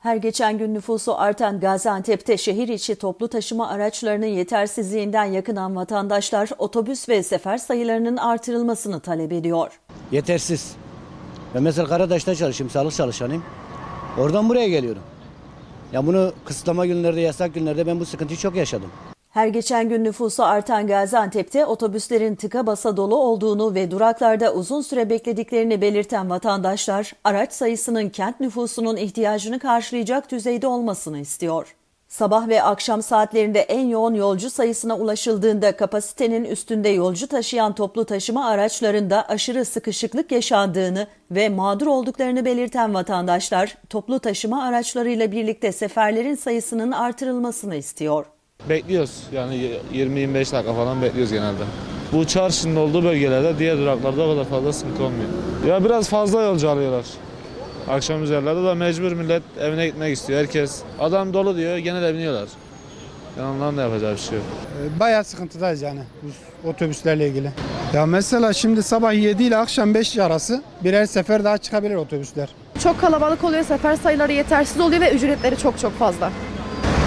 Her geçen gün nüfusu artan Gaziantep'te şehir içi toplu taşıma araçlarının yetersizliğinden yakınan vatandaşlar otobüs ve sefer sayılarının artırılmasını talep ediyor. Yetersiz. Ben mesela Karadaş'ta çalışıyorum, sağlık çalışanıyım. Oradan buraya geliyorum. Ya bunu kısıtlama günlerde, yasak günlerde ben bu sıkıntıyı çok yaşadım. Her geçen gün nüfusu artan Gaziantep'te otobüslerin tıka basa dolu olduğunu ve duraklarda uzun süre beklediklerini belirten vatandaşlar, araç sayısının kent nüfusunun ihtiyacını karşılayacak düzeyde olmasını istiyor. Sabah ve akşam saatlerinde en yoğun yolcu sayısına ulaşıldığında kapasitenin üstünde yolcu taşıyan toplu taşıma araçlarında aşırı sıkışıklık yaşandığını ve mağdur olduklarını belirten vatandaşlar, toplu taşıma araçlarıyla birlikte seferlerin sayısının artırılmasını istiyor. Bekliyoruz. Yani 20-25 dakika falan bekliyoruz genelde. Bu çarşının olduğu bölgelerde diğer duraklarda o kadar fazla sıkıntı olmuyor. Ya biraz fazla yolcu alıyorlar. Akşam üzerlerde de mecbur millet evine gitmek istiyor. Herkes adam dolu diyor gene de biniyorlar. Yani onların da yapacağı bir şey yok. Bayağı sıkıntıdayız yani bu otobüslerle ilgili. Ya mesela şimdi sabah 7 ile akşam 5 arası birer sefer daha çıkabilir otobüsler. Çok kalabalık oluyor, sefer sayıları yetersiz oluyor ve ücretleri çok çok fazla.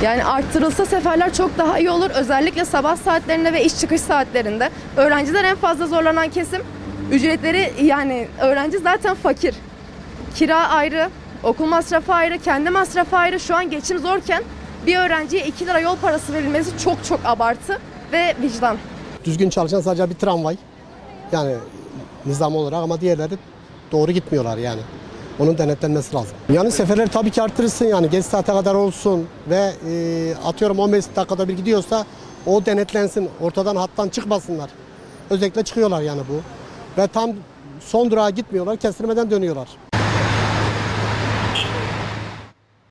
Yani arttırılsa seferler çok daha iyi olur. Özellikle sabah saatlerinde ve iş çıkış saatlerinde. Öğrenciler en fazla zorlanan kesim. Ücretleri yani öğrenci zaten fakir. Kira ayrı, okul masrafı ayrı, kendi masrafı ayrı. Şu an geçim zorken bir öğrenciye 2 lira yol parası verilmesi çok çok abartı ve vicdan. düzgün çalışan sadece bir tramvay. Yani nizam olarak ama diğerleri doğru gitmiyorlar yani. Onun denetlenmesi lazım. Yani seferler tabii ki artırırsın yani geç saate kadar olsun ve e, atıyorum 15 dakikada bir gidiyorsa o denetlensin. Ortadan hattan çıkmasınlar. Özellikle çıkıyorlar yani bu. Ve tam son durağa gitmiyorlar, kestirmeden dönüyorlar.